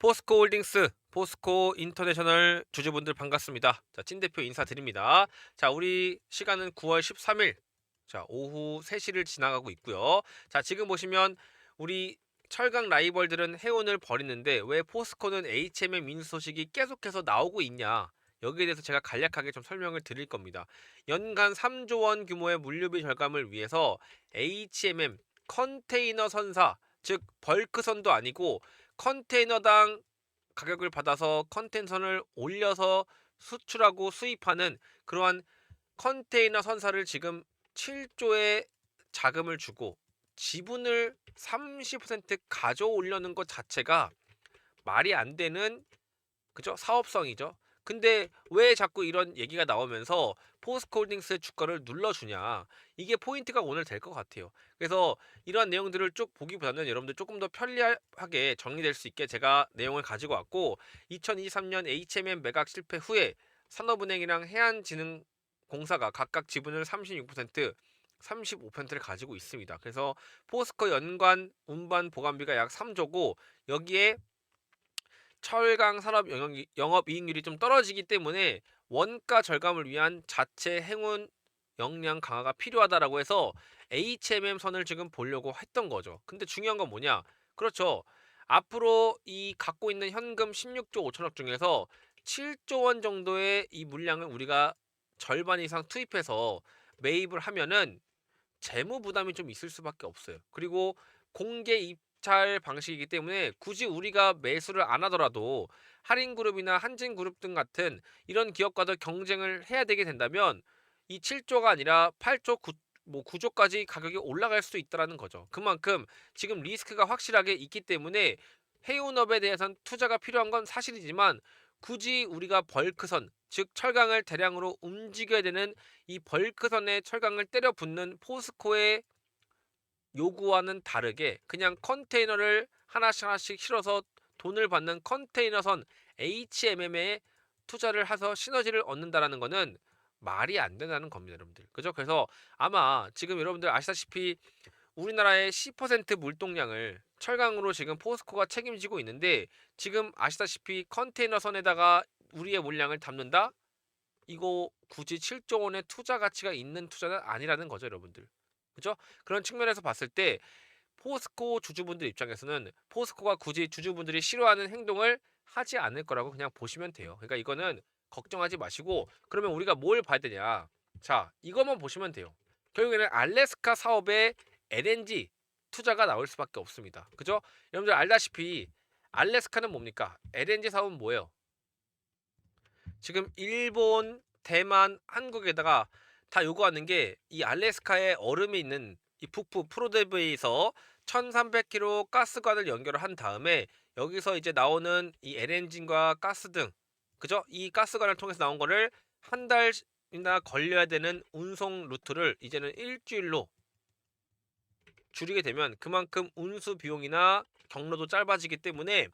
포스코 홀딩스, 포스코 인터내셔널 주주분들 반갑습니다. 자, 찐 대표 인사드립니다. 자, 우리 시간은 9월 13일. 자, 오후 3시를 지나가고 있고요. 자, 지금 보시면 우리 철강 라이벌들은 해운을 벌이는데 왜 포스코는 HMM 민수 소식이 계속해서 나오고 있냐? 여기에 대해서 제가 간략하게 좀 설명을 드릴 겁니다. 연간 3조 원 규모의 물류비 절감을 위해서 HMM 컨테이너 선사, 즉 벌크선도 아니고 컨테이너당 가격을 받아서 컨텐선을 올려서 수출하고 수입하는 그러한 컨테이너 선사를 지금 7조의 자금을 주고 지분을 30% 가져오려는 것 자체가 말이 안 되는 그죠 사업성이죠. 근데 왜 자꾸 이런 얘기가 나오면서 포스코홀딩스의 주가를 눌러주냐 이게 포인트가 오늘 될 것 같아요. 그래서 이러한 내용들을 쭉 보기보다는 여러분들 조금 더 편리하게 정리될 수 있게 제가 내용을 가지고 왔고 2023년 HMM 매각 실패 후에 산업은행이랑 해안진흥공사가 각각 지분을 36% 35%를 가지고 있습니다. 그래서 포스코 연간 운반 보관비가 약 3조고 여기에 철강 산업 영업 이익률이 좀 떨어지기 때문에 원가 절감을 위한 자체 행운 역량 강화가 필요하다라고 해서 HMM 선을 지금 보려고 했던 거죠. 근데 중요한 건 뭐냐? 그렇죠. 앞으로 이 갖고 있는 현금 16조 5천억 중에서 7조 원 정도의 이 물량을 우리가 절반 이상 투입해서 매입을 하면은 재무 부담이 좀 있을 수밖에 없어요. 그리고 공개 입찰 방식이기 때문에 굳이 우리가 매수를 안 하더라도 할인그룹이나 한진그룹 등 같은 이런 기업과도 경쟁을 해야 되게 된다면 이 7조가 아니라 8조, 9, 뭐 9조까지 가격이 올라갈 수 있다라는 거죠. 그만큼 지금 리스크가 확실하게 있기 때문에 해운업에 대해서는 투자가 필요한 건 사실이지만 굳이 우리가 벌크선, 즉 철강을 대량으로 움직여야 되는 이 벌크선에 철강을 때려 붓는 포스코의 요구와는 다르게 그냥 컨테이너를 하나씩 하나씩 실어서 돈을 받는 컨테이너선 HMM에 투자를 해서 시너지를 얻는다라는 거는 말이 안 된다는 겁니다, 여러분들. 그죠? 그래서 아마 지금 여러분들 아시다시피 우리나라의 10% 물동량을 철강으로 지금 포스코가 책임지고 있는데 지금 아시다시피 컨테이너 선에다가 우리의 물량을 담는다? 이거 굳이 7조 원의 투자 가치가 있는 투자는 아니라는 거죠, 여러분들. 그죠? 그런 측면에서 봤을 때 포스코 주주분들 입장에서는 포스코가 굳이 주주분들이 싫어하는 행동을 하지 않을 거라고 그냥 보시면 돼요. 그러니까 이거는 걱정하지 마시고 그러면 우리가 뭘 봐야 되냐? 자, 이것만 보시면 돼요. 결국에는 알래스카 사업에 LNG 투자가 나올 수밖에 없습니다. 그죠? 여러분들 알다시피 알래스카는 뭡니까? LNG 사업은 뭐예요? 지금 일본, 대만, 한국에다가 다 요구하는 게 이 알래스카에 얼음이 있는 이 북부 프로데브에서 1300km 가스관을 연결을 한 다음에 여기서 이제 나오는 이 LNG과 가스 등 그죠? 이 가스관을 통해서 나온 거를 한 달이나 걸려야 되는 운송 루트를 이제는 일주일로 줄이게 되면 그만큼 운수 비용이나 경로도 짧아지기 때문에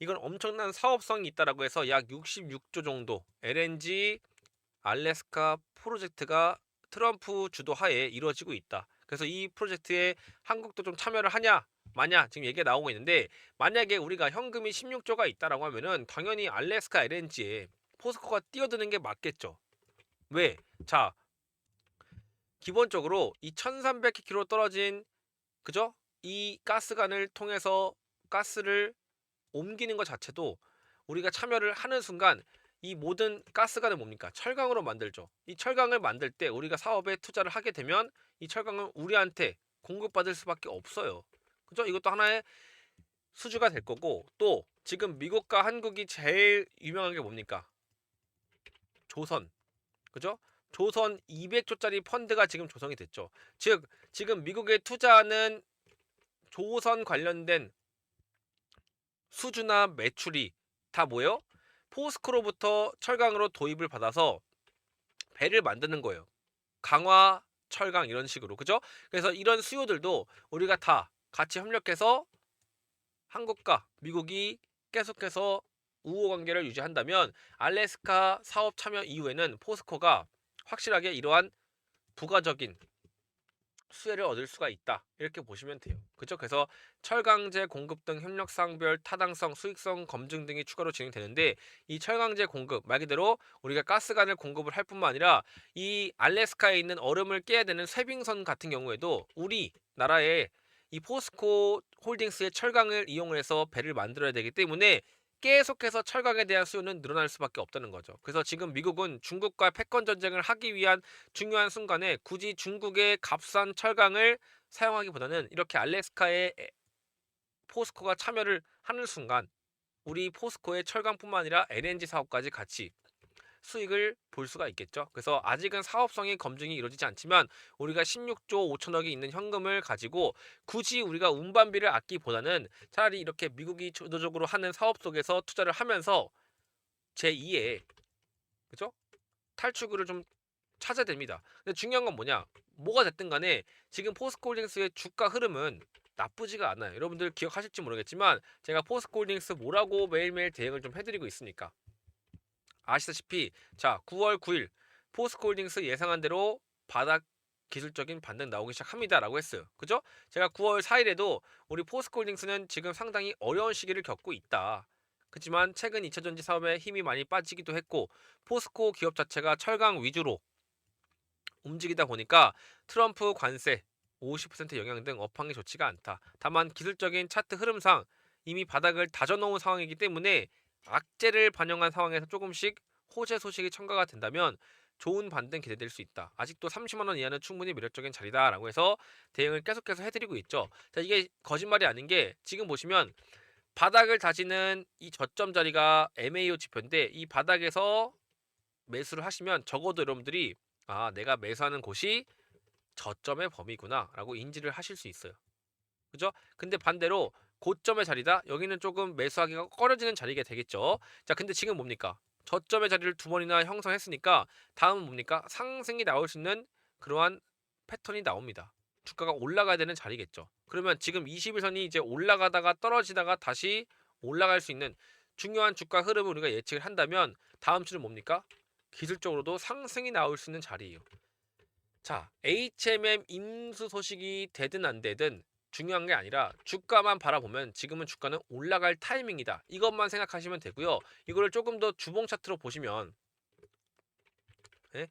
이건 엄청난 사업성이 있다라고 해서 약 66조 정도 LNG 알래스카 프로젝트가 트럼프 주도 하에 이루어지고 있다. 그래서 이 프로젝트에 한국도 좀 참여를 하냐 마냐 지금 얘기가 나오고 있는데 만약에 우리가 현금이 16조가 있다라고 하면은 당연히 알래스카 LNG에 포스코가 뛰어드는 게 맞겠죠. 왜? 자 기본적으로 이 1300km 떨어진 그죠? 이 가스관을 통해서 가스를 옮기는 것 자체도 우리가 참여를 하는 순간 이 모든 가스관을 뭡니까? 철강으로 만들죠. 이 철강을 만들 때 우리가 사업에 투자를 하게 되면 이 철강은 우리한테 공급받을 수밖에 없어요. 그죠? 이것도 하나의 수주가 될 거고 또 지금 미국과 한국이 제일 유명한 게 뭡니까? 조선. 그죠? 조선 200조짜리 펀드가 지금 조성이 됐죠. 즉 지금 미국에 투자하는 조선 관련된 수주나 매출이 다 뭐예요? 포스코로부터 철강으로 도입을 받아서 배를 만드는 거예요. 강화 철강 이런 식으로 그죠? 그래서 이런 수요들도 우리가 다 같이 협력해서 한국과 미국이 계속해서 우호 관계를 유지한다면 알래스카 사업 참여 이후에는 포스코가 확실하게 이러한 부가적인 수혜를 얻을 수가 있다. 이렇게 보시면 돼요. 그죠? 그래서 철강제 공급 등 협력사항별 타당성, 수익성 검증 등이 추가로 진행되는데 이 철강제 공급 말 그대로 우리가 가스관을 공급을 할 뿐만 아니라 이 알래스카에 있는 얼음을 깨야 되는 쇠빙선 같은 경우에도 우리 나라에 이 포스코 홀딩스의 철강을 이용해서 배를 만들어야 되기 때문에 계속해서 철강에 대한 수요는 늘어날 수밖에 없다는 거죠. 그래서 지금 미국은 중국과 패권 전쟁을 하기 위한 중요한 순간에 굳이 중국의 값싼 철강을 사용하기보다는 이렇게 알래스카에 에- 포스코가 참여를 하는 순간 우리 포스코의 철강뿐만 아니라 LNG 사업까지 같이 수익을 볼 수가 있겠죠. 그래서 아직은 사업성의 검증이 이루어지지 않지만 우리가 16조 5천억이 있는 현금을 가지고 굳이 우리가 운반비를 아끼보다는 차라리 이렇게 미국이 주도적으로 하는 사업 속에서 투자를 하면서 제2의 그죠? 탈출구를 좀 찾아야 됩니다. 근데 중요한 건 뭐냐? 뭐가 됐든 간에 지금 포스코홀딩스의 주가 흐름은 나쁘지가 않아요. 여러분들 기억하실지 모르겠지만 제가 포스코홀딩스 뭐라고 매일매일 대응을 좀 해드리고 있으니까 아시다시피 자 9월 9일 포스코홀딩스 예상한 대로 바닥 기술적인 반등 나오기 시작합니다라고 했어요. 그죠? 제가 9월 4일에도 우리 포스코홀딩스는 지금 상당히 어려운 시기를 겪고 있다. 그렇지만 최근 2차전지 사업에 힘이 많이 빠지기도 했고 포스코 기업 자체가 철강 위주로 움직이다 보니까 트럼프 관세 50% 영향 등 업황이 좋지가 않다. 다만 기술적인 차트 흐름상 이미 바닥을 다져놓은 상황이기 때문에 악재를 반영한 상황에서 조금씩 호재 소식이 첨가가 된다면 좋은 반등 기대될 수 있다. 아직도 30만 원 이하는 충분히 매력적인 자리다라고 해서 대응을 계속해서 해드리고 있죠. 자 이게 거짓말이 아닌 게 지금 보시면 바닥을 다지는 이 저점 자리가 MAO 지표인데 이 바닥에서 매수를 하시면 적어도 여러분들이 아 내가 매수하는 곳이 저점의 범위구나라고 인지를 하실 수 있어요. 그죠? 근데 반대로 고점의 자리다. 여기는 조금 매수하기가 꺼려지는 자리가 되겠죠. 자, 근데 지금 뭡니까? 저점의 자리를 두 번이나 형성했으니까 다음은 뭡니까? 상승이 나올 수 있는 그러한 패턴이 나옵니다. 주가가 올라가야 되는 자리겠죠. 그러면 지금 21선이 이제 올라가다가 떨어지다가 다시 올라갈 수 있는 중요한 주가 흐름을 우리가 예측을 한다면 다음 주는 뭡니까? 기술적으로도 상승이 나올 수 있는 자리예요. 자, HMM 임수 소식이 되든 안 되든 중요한 게 아니라 주가만 바라보면 지금은 주가는 올라갈 타이밍이다. 이것만 생각하시면 되고요. 이거를 조금 더 주봉 차트로 보시면 예?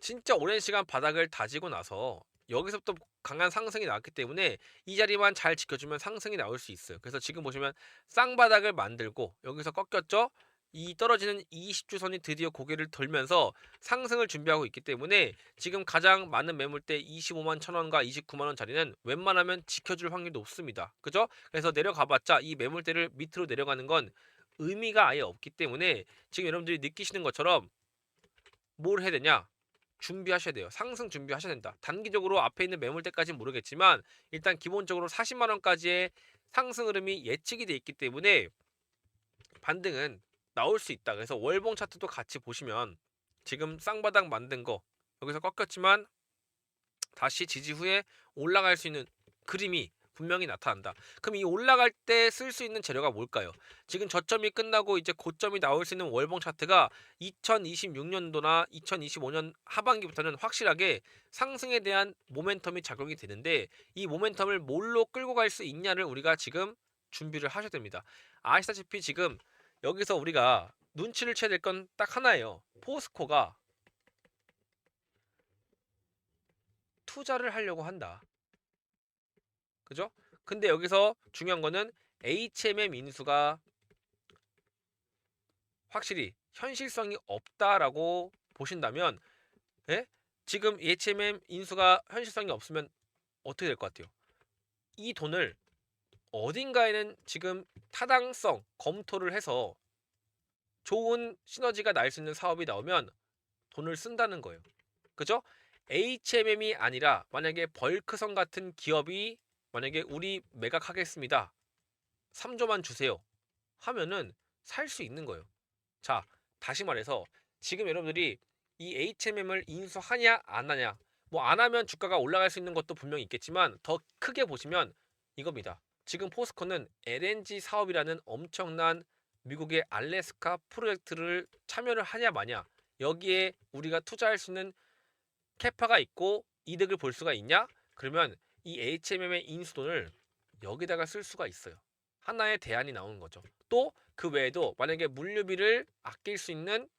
진짜 오랜 시간 바닥을 다지고 나서 여기서부터 강한 상승이 나왔기 때문에 이 자리만 잘 지켜주면 상승이 나올 수 있어요. 그래서 지금 보시면 쌍바닥을 만들고 여기서 꺾였죠? 이 떨어지는 20주선이 드디어 고개를 돌면서 상승을 준비하고 있기 때문에 지금 가장 많은 매물대 25만 천원과 29만 원 자리는 웬만하면 지켜줄 확률이 높습니다. 그죠? 그래서 내려가봤자 이 매물대를 밑으로 내려가는 건 의미가 아예 없기 때문에 지금 여러분들이 느끼시는 것처럼 뭘 해야 되냐? 준비하셔야 돼요. 상승 준비하셔야 된다. 단기적으로 앞에 있는 매물대까지는 모르겠지만 일단 기본적으로 40만 원까지의 상승 흐름이 예측이 돼 있기 때문에 반등은 나올 수 있다. 그래서 월봉 차트도 같이 보시면 지금 쌍바닥 만든 거 여기서 꺾였지만 다시 지지 후에 올라갈 수 있는 그림이 분명히 나타난다. 그럼 이 올라갈 때 쓸 수 있는 재료가 뭘까요? 지금 저점이 끝나고 이제 고점이 나올 수 있는 월봉 차트가 2026년도나 2025년 하반기부터는 확실하게 상승에 대한 모멘텀이 작용이 되는데 이 모멘텀을 뭘로 끌고 갈 수 있냐를 우리가 지금 준비를 하셔야 됩니다. 아시다시피 지금 여기서 우리가 눈치를 채야 될 건 딱 하나예요. 포스코가 투자를 하려고 한다. 그죠? 근데 여기서 중요한 거는 HMM 인수가 확실히 현실성이 없다라고 보신다면 예? 지금 HMM 인수가 현실성이 없으면 어떻게 될 것 같아요? 이 돈을 어딘가에는 지금 타당성 검토를 해서 좋은 시너지가 날 수 있는 사업이 나오면 돈을 쓴다는 거예요. 그죠? HMM이 아니라 만약에 벌크성 같은 기업이 만약에 우리 매각하겠습니다. 3조만 주세요. 하면은 살 수 있는 거예요. 자, 다시 말해서 지금 여러분들이 이 HMM을 인수하냐 안 하냐 뭐 안 하면 주가가 올라갈 수 있는 것도 분명히 있겠지만 더 크게 보시면 이겁니다. 지금 포스코는 LNG 사업이라는 엄청난 미국의 알래스카 프로젝트를 참여를 하냐 마냐 여기에 우리가 투자할 수 있는 캐파가 있고 이득을 볼 수가 있냐 그러면 이 HMM의 인수돈을 여기다가 쓸 수가 있어요. 하나의 대안이 나오는 거죠. 또 그 외에도 만약에 물류비를 아낄 수 있는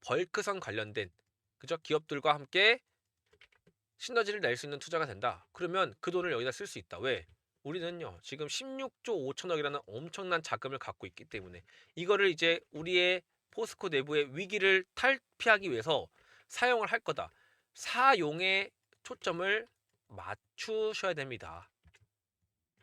벌크선 관련된 그죠? 기업들과 함께 시너지를 낼 수 있는 투자가 된다. 그러면 그 돈을 여기다 쓸 수 있다. 왜? 우리는요 지금 16조 5천억이라는 엄청난 자금을 갖고 있기 때문에 이거를 이제 우리의 포스코 내부의 위기를 탈피하기 위해서 사용을 할 거다. 사용에 초점을 맞추셔야 됩니다.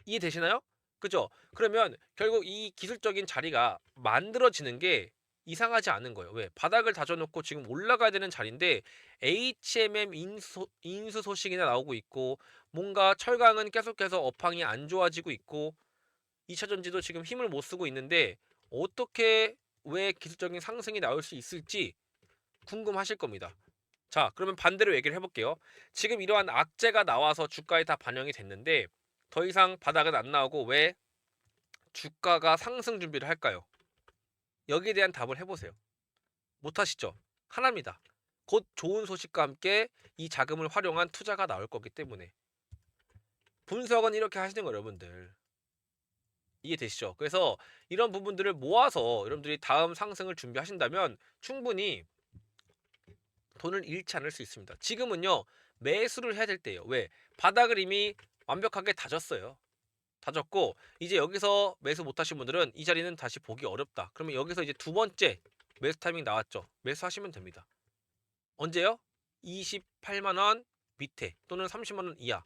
이해 되시나요? 그죠? 그러면 결국 이 기술적인 자리가 만들어지는 게 이상하지 않은 거예요. 왜? 바닥을 다져놓고 지금 올라가야 되는 자리인데 HMM 인수, 인수 소식이나 나오고 있고 뭔가 철강은 계속해서 업황이 안 좋아지고 있고 2차 전지도 지금 힘을 못 쓰고 있는데 어떻게 왜 기술적인 상승이 나올 수 있을지 궁금하실 겁니다. 자, 그러면 반대로 얘기를 해볼게요. 지금 이러한 악재가 나와서 주가에 다 반영이 됐는데 더 이상 바닥은 안 나오고 왜 주가가 상승 준비를 할까요? 여기에 대한 답을 해보세요. 못하시죠? 하나입니다. 곧 좋은 소식과 함께 이 자금을 활용한 투자가 나올 거기 때문에 분석은 이렇게 하시는 거예요, 여러분들. 이해되시죠? 그래서 이런 부분들을 모아서 여러분들이 다음 상승을 준비하신다면 충분히 돈을 잃지 않을 수 있습니다. 지금은요 매수를 해야 될 때예요. 왜? 바닥을 이미 완벽하게 다졌어요. 다졌고 이제 여기서 매수 못하신 분들은 이 자리는 다시 보기 어렵다. 그러면 여기서 이제 두 번째 매수 타이밍 나왔죠. 매수하시면 됩니다. 언제요? 28만 원 밑에 또는 30만 원 이하.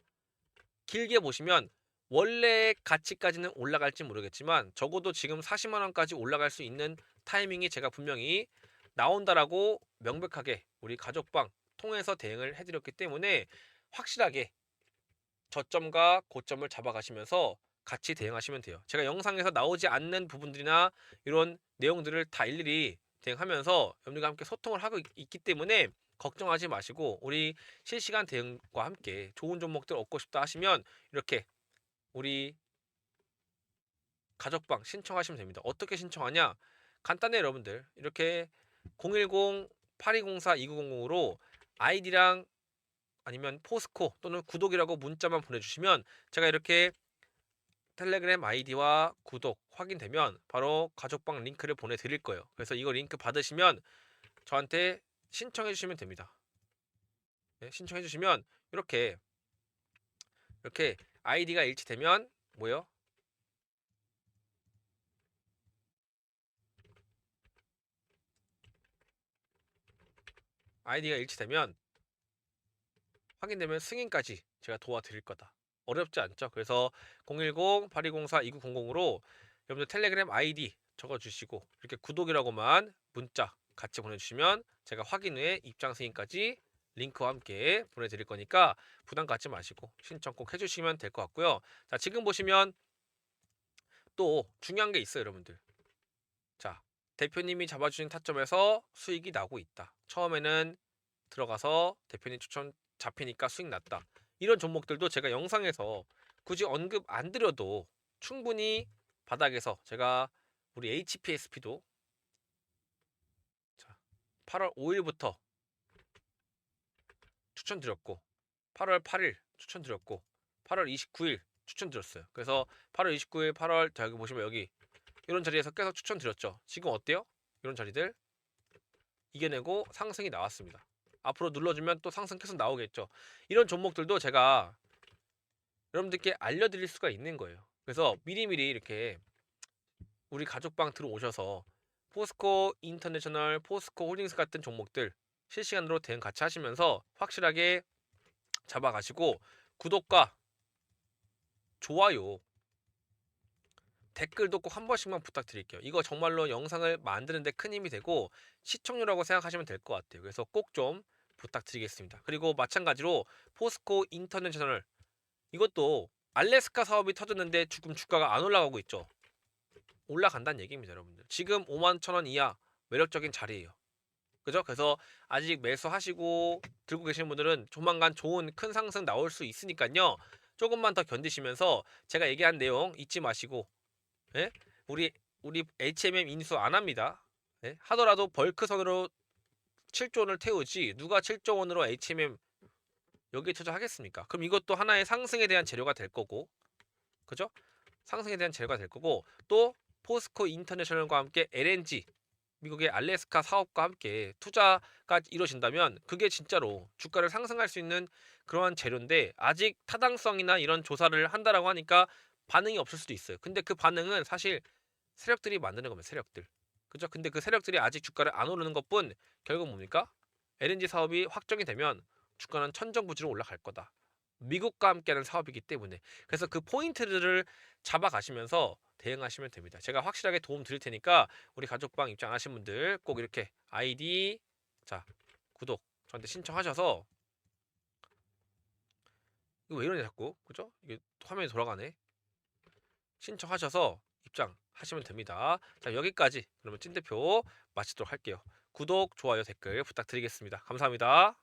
길게 보시면 원래 가치까지는 올라갈지 모르겠지만 적어도 지금 40만 원까지 올라갈 수 있는 타이밍이 제가 분명히 나온다라고 명백하게 우리 가족방 통해서 대응을 해드렸기 때문에 확실하게 저점과 고점을 잡아가시면서 같이 대응하시면 돼요. 제가 영상에서 나오지 않는 부분들이나 이런 내용들을 다 일일이 대응하면서 여러분들과 함께 소통을 하고 있- 있기 때문에 걱정하지 마시고 우리 실시간 대응과 함께 좋은 종목들 얻고 싶다 하시면 이렇게 우리 가족방 신청하시면 됩니다. 어떻게 신청하냐? 간단해요, 여러분들. 이렇게 010-8204-2900으로 아이디랑 아니면 포스코 또는 구독이라고 문자만 보내주시면 제가 이렇게 텔레그램 아이디와 구독 확인되면 바로 가족방 링크를 보내드릴 거예요. 그래서 이거 링크 받으시면 저한테 신청해 주시면 됩니다. 네, 신청해 주시면 이렇게 이렇게 아이디가 일치되면 뭐요? 아이디가 일치되면 확인되면 승인까지 제가 도와드릴 거다. 어렵지 않죠? 그래서 010-8204-2900으로 여러분들 텔레그램 아이디 적어주시고 이렇게 구독이라고만 문자 같이 보내주시면 제가 확인 후에 입장 승인까지 링크와 함께 보내드릴 거니까 부담 갖지 마시고 신청 꼭 해주시면 될 것 같고요. 자 지금 보시면 또 중요한 게 있어요, 여러분들. 자 대표님이 잡아주신 타점에서 수익이 나고 있다. 처음에는 들어가서 대표님 추천 잡히니까 수익 났다. 이런 종목들도 제가 영상에서 굳이 언급 안 드려도 충분히 바닥에서 제가 우리 HPSP도 자 8월 5일부터 추천드렸고 8월 8일 추천드렸고 8월 29일 추천드렸어요. 그래서 8월 29일, 8월 자 여기 보시면 여기 이런 자리에서 계속 추천드렸죠. 지금 어때요? 이런 자리들 이겨내고 상승이 나왔습니다. 앞으로 눌러주면 또 상승 계속 나오겠죠. 이런 종목들도 제가 여러분들께 알려드릴 수가 있는 거예요. 그래서 미리미리 이렇게 우리 가족방 들어오셔서 포스코 인터내셔널, 포스코 홀딩스 같은 종목들 실시간으로 대응 같이 하시면서 확실하게 잡아가시고 구독과 좋아요 댓글도 꼭 한 번씩만 부탁드릴게요. 이거 정말로 영상을 만드는데 큰 힘이 되고 시청률이라고 생각하시면 될 것 같아요. 그래서 꼭 좀 부탁드리겠습니다. 그리고 마찬가지로 포스코 인터내셔널 이것도 알래스카 사업이 터졌는데 지금 주가가 안 올라가고 있죠. 올라간다는 얘기입니다, 여러분들. 지금 5만 천 원 이하 매력적인 자리예요. 그죠? 그래서 아직 매수하시고 들고 계시는 분들은 조만간 좋은 큰 상승 나올 수 있으니까요. 조금만 더 견디시면서 제가 얘기한 내용 잊지 마시고 예? 우리 우리 HMM 인수 안 합니다. 예? 하더라도 벌크선으로 7조 원을 태우지 누가 7조 원으로 HMM 여기에 투자하겠습니까? 그럼 이것도 하나의 상승에 대한 재료가 될 거고, 그죠? 상승에 대한 재료가 될 거고, 또 포스코 인터내셔널과 함께 LNG 미국의 알래스카 사업과 함께 투자가 이루어진다면 그게 진짜로 주가를 상승할 수 있는 그러한 재료인데 아직 타당성이나 이런 조사를 한다라고 하니까 반응이 없을 수도 있어요. 근데 그 반응은 사실 세력들이 만드는 겁니다. 세력들. 그죠? 근데 그 세력들이 아직 주가를 안 오르는 것뿐 결국 뭡니까? LNG 사업이 확정이 되면 주가는 천정부지로 올라갈 거다. 미국과 함께하는 사업이기 때문에 그래서 그 포인트들을 잡아가시면서 대응하시면 됩니다. 제가 확실하게 도움 드릴 테니까 우리 가족방 입장 하신 분들 꼭 이렇게 아이디 자 구독 저한테 신청하셔서 이거 왜 이러냐 자꾸 그죠? 이게 화면이 돌아가네. 신청하셔서 입장하시면 됩니다. 자 여기까지 그러면 찐 대표 마치도록 할게요. 구독, 좋아요, 댓글 부탁드리겠습니다. 감사합니다.